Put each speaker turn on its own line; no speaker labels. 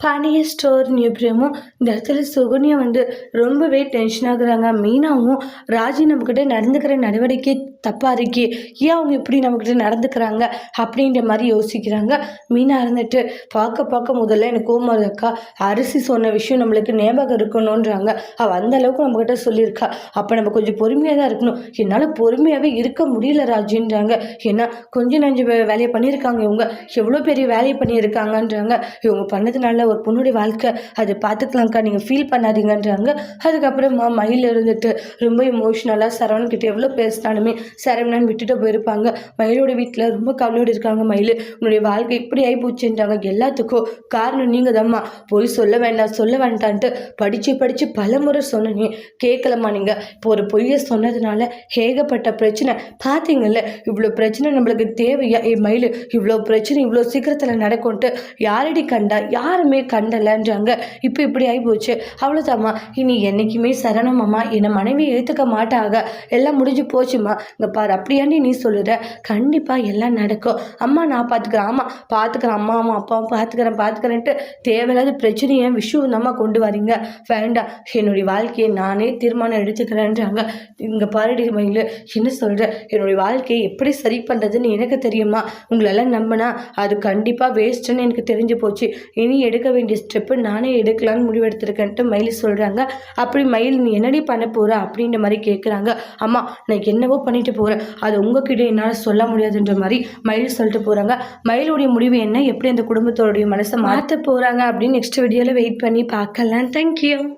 Pandya store நியூப்ரியமும் இந்த இடத்துல சுகன்யா வந்து ரொம்பவே டென்ஷன் ஆகுறாங்க. மீனாவும் ராஜி நம்மக்கிட்ட நடந்துக்கிற நடவடிக்கை தப்பாக இருக்கே ஏன் அவங்க இப்படி நம்மக்கிட்ட நடந்துக்கிறாங்க அப்படின்ற மாதிரி யோசிக்கிறாங்க. மீனா இருந்துட்டு பார்க்க பார்க்க முதல்ல எனக்கு கோமாரி அக்கா அரிசி சொன்ன விஷயம் நம்மளுக்கு ஞாபகம் இருக்கணுன்றாங்க அவள் அந்த அளவுக்கு நம்மக்கிட்ட சொல்லியிருக்கா. அப்போ நம்ம கொஞ்சம் பொறுமையாக தான் இருக்கணும். என்னால் பொறுமையாகவே இருக்க முடியல ராஜின்றாங்க. ஏன்னா கொஞ்சம் நஞ்சு வேலையை பண்ணியிருக்காங்க இவங்க. எவ்வளோ பெரிய வேலையை பண்ணியிருக்காங்கன்றாங்க. இவங்க பண்ணதுனால ஒரு பொண்ணுடைய வாழ்க்கை அது பார்த்துக்கலாம்க்கா. நீங்கள் ஃபீல் பண்ணாதீங்கன்றாங்க. அதுக்கப்புறமா மயில் இருந்துட்டு ரொம்ப இமோஷ்னலாக சரவணன் கிட்ட எவ்வளோ பேசினாலுமே சரவணன் விட்டுட்டு போயிருப்பாங்க. மயிலோட வீட்டில் ரொம்ப கவலையோடு இருக்காங்க மயில். உன்னுடைய வாழ்க்கை இப்படி ஆகி போச்சுன்றாங்க எல்லாத்துக்கும் காரணம் நீங்கள் தாம்மா போய் சொல்ல வேண்டாம் சொல்ல வேண்டான்ட்டு படித்து படித்து பல முறை சொன்னீங்க கேட்கலம்மா நீங்கள் இப்போ ஒரு பொய்யை சொன்னதுனால ஏகப்பட்ட பிரச்சனை. பார்த்தீங்கல்ல இவ்வளோ பிரச்சனை நம்மளுக்கு தேவையா? ஏ மயில் இவ்வளோ பிரச்சனை இவ்வளோ சீக்கிரத்தில் நடக்கும்ட்டு யாரடி கண்டா? யாருமே கண்டலைன்றாங்க. இப்போ இப்படி ஆகி போச்சு. அவ்வளோதாம்மா இனி என்றைக்குமே சரணமம்மா. என்னை மனைவி ஏற்றுக்க மாட்டாங்க எல்லாம் முடிஞ்சு போச்சுமா இங்கே பாரு அப்படியாண்டி நீ சொல்லுற. கண்டிப்பாக எல்லாம் நடக்கும். அம்மா நான் பார்த்துக்கிறேன் ஆமாம் பார்த்துக்கிறேன் அம்மா அம்மா அப்பாவும் பார்த்துக்கிறேன் பார்த்துக்கிறேன்ட்டு தேவையில்லாத பிரச்சனையை விஷயம் நம்ம கொண்டு வரீங்க வேண்டாம் என்னுடைய வாழ்க்கையை நானே தீர்மானம் எடுத்துக்கிறேன்றாங்க. இங்கே பாருடி மயில் என்ன சொல்கிற என்னுடைய வாழ்க்கையை எப்படி சரி பண்ணுறதுன்னு எனக்கு தெரியுமா? உங்களெல்லாம் நம்பினா அது கண்டிப்பாக வேஸ்ட்டுன்னு எனக்கு தெரிஞ்சு போச்சு. இனி எடுக்க வேண்டிய ஸ்டெப்பு நானே எடுக்கலான்னு முடிவெடுத்திருக்கேன்ட்டு மயில் சொல்கிறாங்க அப்படி மயில் நீ என்னடி பண்ண போகிற அப்படின்ற மாதிரி கேட்குறாங்க அம்மா நான் என்னவோ பண்ணிட்டு போகிறேன் அது உங்ககிட்ட என்னால் சொல்ல முடியாதுன்ற மாதிரி மயில் சொல்லிட்டு போகிறாங்க மயிலுடைய முடிவு என்ன? எப்படி அந்த குடும்பத்தோடைய மனசை மாற்ற போகிறாங்க அப்படின்னு நெக்ஸ்ட் வீடியோவில் வெயிட் பண்ணி பார்க்கலாம். தேங்க்யூ